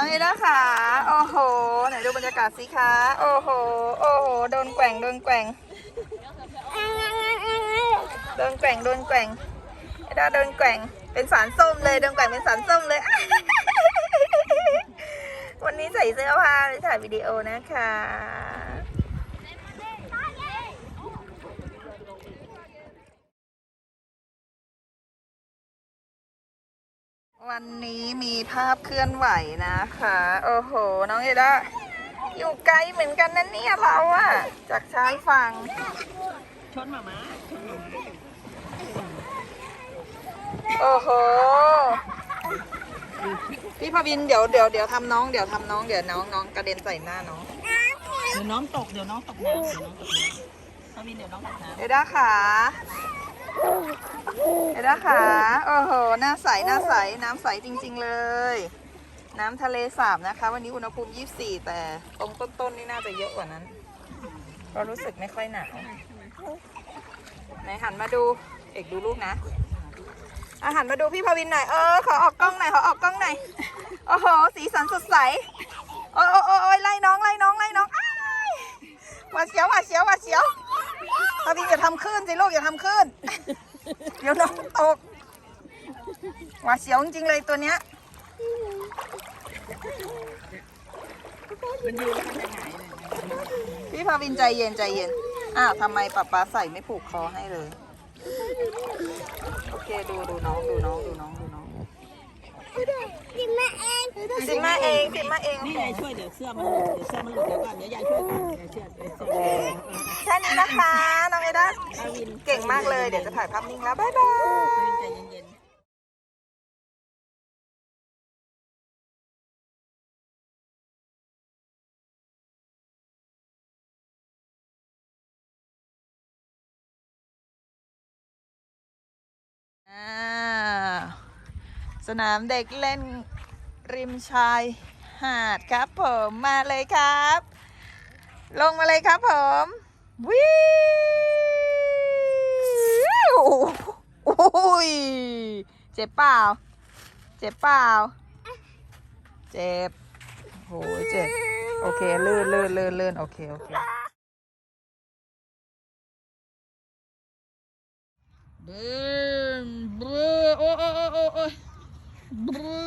น้องเอด้าค่ะโอ้โห ไหนดูบรรยากาศสิคะ โอ้โห โอ้โห โดนแกว่ง โดนแกว่ง โดนแกว่ง โดนแกว่ง เอด้าโดนแกว่ง เป็นสารส้มเลย โดนแกว่งเป็นสารส้มเลย วันนี้ใส่เสื้อผ้าถ่ายวิดีโอนะคะ วันนี้มีภาพเคลื่อนไหวนะคะ โอ้โห น้องเอด้าอยู่ไกลเหมือนกันนะเนี่ยเราอะจากชายฝั่งชนหมาม้าชนหมาม้าโอ้โห พี่พวินเดี๋ยวเดี๋ยวเดี๋ยวทำน้องเดี๋ยวทำน้องเดี๋ยวน้องน้องกระเด็นใส่หน้าน้องเดี๋ยวน้องตกเดี๋ยวน้องตกน้ำเดี๋ยวน้องตกน้ำพาวินเดี๋ยวน้องตกน้เอด้าขา เอด้าขาโอ้โห หน้าใส หน้าใส น้ำใสจริง ๆ เลย น้ำทะเลสาบนะคะ วันนี้อุณหภูมิ 24 แต่ตรงต้นๆนี่น่าจะเยอะกว่านั้น ก็รู้สึกไม่ค่อยหนาวไหนหันมาดู เอกดูลูกนะอาหันมาดูพี่พวินหน่อย เออ ขอออกกล้องหน่อย ขอออกกล้องหน่อย โอ้โห สีสันสดใส โอ้ยโอ้ยโอ้ยโอ้ยไล่น้อง ไล่น้อง ไล่น้องอ้ายหวาดเสียวหวาดเสียวหวาดเสียว พวินอย่าทำคลื่นสิลูกอย่าทำคลื่นเดี๋ยวน้องตกหวาดเสียวจริงๆเลยตัวเนี้ย มันยืนมันจะหงายเลยพี่พาวินใจเย็นใจเย็น อ้าวทำไมป๊าป๊าใส่ไม่ผูกคอให้เลย โอเคดูดูน้องดูน้องดูน้อง ดูน้องสิมาเองสิมาเองนี่ยายช่วยเดี๋ยวเสื้อมันหลุดเดี๋ยวเสื้อมันหลุดเดี๋ยวก่อนเดี๋ยวยายช่วยก่อนยายช่วยเดี๋ยวเสื้อเออแค่นี้นะคะน้องเอด้าพาวินเก่งมากเลยเดี๋ยวจะถ่ายภาพนิ่งแล้วบ๊ายบาย สนามเด็กเล่นริมชายหาดครับผมมาเลยครับ ลงมาเลยครับผมวิวโอ้ยเจ็บเปล่า เจ็บเปล่า เจ็บโอ้ยเจ็บ โอเคลื่นลื่นลื่นลื่นโอเค โอเคบึ้ ม